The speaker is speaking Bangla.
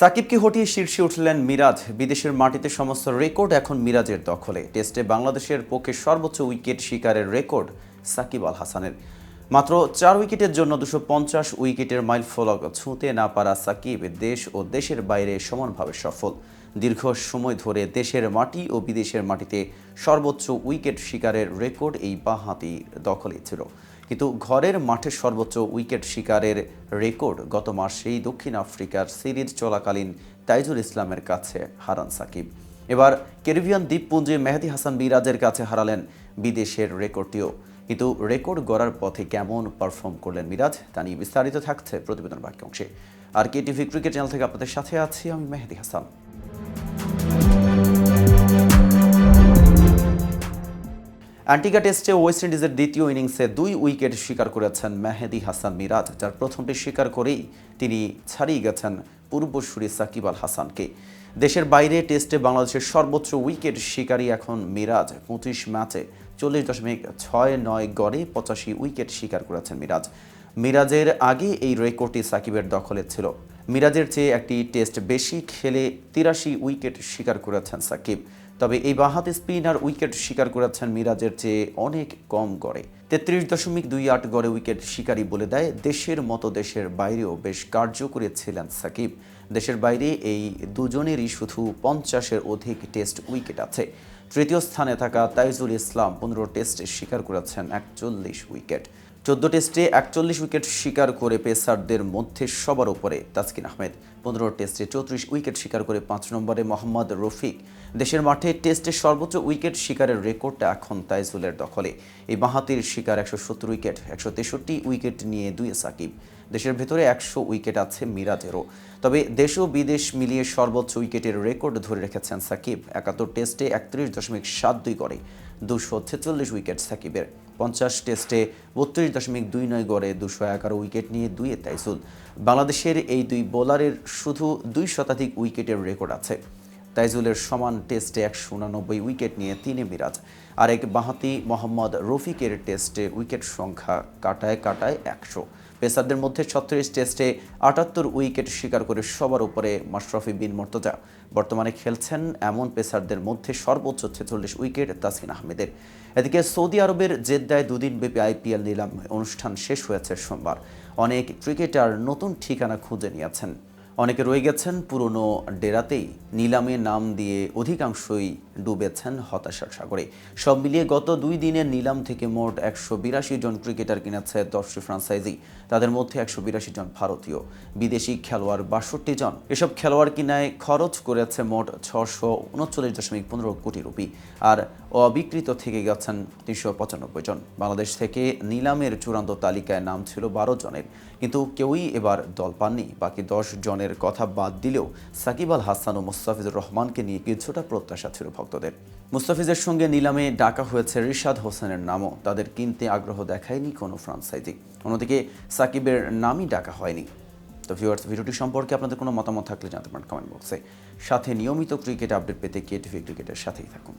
সাকিবকে হটিয়ে শীর্ষে উঠলেন মিরাজ। বিদেশের মাটিতে সমস্ত রেকর্ড এখন মিরাজের দখলে। টেস্টে বাংলাদেশের পক্ষে সর্বোচ্চ উইকেট শিকারের রেকর্ড সাকিব আল হাসানের। মাত্র চার উইকেটের জন্য দুশো পঞ্চাশ উইকেটের মাইল ফলক ছুঁতে না পারা সাকিব দেশ ও দেশের বাইরে সমানভাবে সফল। দীর্ঘ সময় ধরে দেশের মাটি ও বিদেশের মাটিতে সর্বোচ্চ উইকেট শিকারের রেকর্ড এই বাঁহাতির দখলে ছিল। কিন্তু ঘরের মাঠে সর্বোচ্চ উইকেট শিকারের রেকর্ড গত মাসেই দক্ষিণ আফ্রিকার সিরিজ চলাকালীন তাইজুল ইসলামের কাছে হারান সাকিব। এবার ক্যারিবিয়ান দ্বীপপুঞ্জে মেহেদি হাসান বিরাজের কাছে হারালেন বিদেশের রেকর্ডটিও। কিন্তু রেকর্ড গড়ার পথে কেমন পারফর্ম করলেন মিরাজ, তা নিয়ে বিস্তারিত থাকছে প্রতিবেদন বাক্য অংশে R K TV cricket channel থেকে আপনাদের সাথে আছি আমি মেহেদি হাসান। অ্যান্টিগা টেস্টে ওয়েস্ট ইন্ডিজের দ্বিতীয় ইনিংসে দুই উইকেট শিকার করেছেন মেহেদি হাসান মিরাজ, যার প্রথমটি শিকার করেই তিনি ছাড়িয়ে গেছেন পূর্বসূরি সাকিব আল হাসানকে। দেশের বাইরে টেস্টে বাংলাদেশের সর্বোচ্চ উইকেট শিকারী এখন মিরাজ। পঁচিশ ম্যাচে চল্লিশ দশমিক ছয় নয় গড়ে পঁচাশি উইকেট শিকার করেছেন মিরাজ। মিরাজের আগে এই রেকর্ডটি সাকিবের দখলে ছিল। মিরাজের চেয়ে একটি টেস্ট বেশি খেলে তিরাশি উইকেট শিকার করেছেন সাকিব। তবে এই বাঁহাতি স্পিনার উইকেট শিকার করেছেন মিরাজের চেয়ে অনেক কম গড়ে। তেত্রিশ দশমিক দুই আট গড়ে উইকেট শিকারী বলে দেয়, দেশের মতো দেশের বাইরেও বেশ কার্যকরী ছিলেন সাকিব। দেশের বাইরে এই দুজনেরই শুধু পঞ্চাশের অধিক টেস্ট উইকেট আছে। তৃতীয় স্থানে থাকা তাইজুল ইসলাম পনেরো টেস্টে শিকার করেছেন একচল্লিশ উইকেট। চোদ্দ টেস্টে একচল্লিশ উইকেট শিকার করে পেসারদের মধ্যে সবার উপরে তাসকিন আহমেদ। পনেরো টেস্টে চৌত্রিশ উইকেট শিকার করে পাঁচ নম্বরে মোহাম্মদ রফিক। দেশের মাঠে টেস্টে সর্বোচ্চ উইকেট শিকারের রেকর্ডটা এখন তাইজুলের দখলে। এই বাহাতির শিকার একশো সত্তর উইকেট, একশো তেষট্টি উইকেট নিয়ে দুই সাকিব। দেশের ভেতরে একশো উইকেট আছে মিরাজেরও। তবে দেশ ও বিদেশ মিলিয়ে সর্বোচ্চ উইকেটের রেকর্ড ধরে রেখেছেন সাকিব। একাত্তর টেস্টে একত্রিশ দশমিক সাত দুই করে দুশো ছেচল্লিশ উইকেট সাকিবের। পঞ্চাশ টেস্টে বত্রিশ দশমিক দুই নয় গড়ে, দুশো এগারো উইকেট নিয়ে দুইয়ে তাইসুল বাংলাদেশের এই দুই বোলারের শুধু দুই শতাধিক উইকেটের রেকর্ড আছে। তাইজুলের সমান টেস্টে একশো উনানব্বই উইকেট নিয়ে তিনে মিরাজ। আরেক বাহাতি মোহাম্মদ রফিকের টেস্টে উইকেট সংখ্যা কাটায় কাটায় একশো। পেসারদের মধ্যে ছত্রিশ টেস্টে আটাত্তর উইকেট শিকার করে সবার উপরে মাশরাফি বিন মর্তজা। বর্তমানে খেলছেন এমন পেসারদের মধ্যে সর্বোচ্চ ছেচল্লিশ উইকেট তাসকিন আহমেদের। এদিকে সৌদি আরবের জেদ্দায় দুদিন ব্যাপী আইপিএল নিলাম। অনুষ্ঠান শেষ হয়েছে সোমবার। অনেক ক্রিকেটার নতুন ঠিকানা খুঁজে নিয়েছেন। অনেকে রয়ে গেছেন পুরনো ডেরাতেই। নিলামে নাম দিয়ে অধিকাংশই ডুবেছেন হতাশার সাগরে। সব মিলিয়ে গত দুই দিনের নিলাম থেকে মোট একশো বিরাশি জন ক্রিকেটার কিনেছে দশটি ফ্রাঞ্চাইজি। তাদের মধ্যে একশো বিরাশি জন ভারতীয়। বিদেশি খেলোয়াড় বাষট্টি জন। এসব খেলোয়াড় কিনায় খরচ করেছে মোট ছশো উনচল্লিশ দশমিক পনেরো কোটি রুপি। আর অবিকৃত থেকে গেছেন তিনশো পঁচানব্বই জন। বাংলাদেশ থেকে নিলামের চূড়ান্ত তালিকায় নাম ছিল বারো জনের। কিন্তু কেউই এবার দল পাননি। বাকি দশ জনের কথা বাদ দিলেও সাকিব আল হাসান ও মুস্তাফিজুর রহমানকে নিয়ে কিছুটা প্রত্যাশা ছিল ভক্তদের। মুস্তাফিজের সঙ্গে নিলামে ডাকা হয়েছে রিশাদ হোসেনের নামও। তাদের কিনতে আগ্রহ দেখায়নি কোনো ফ্রান্সাইজি অন্যদিকে সাকিবের নামই ডাকা হয়নি। তো ভিউয়ার্স ভিডিওটি সম্পর্কে আপনাদের কোনো মতামত থাকলে জানতে পারেন কমেন্ট বক্সে সাথে নিয়মিত ক্রিকেট আপডেট পেতে কে টিভি ক্রিকেটের সাথেই থাকুন।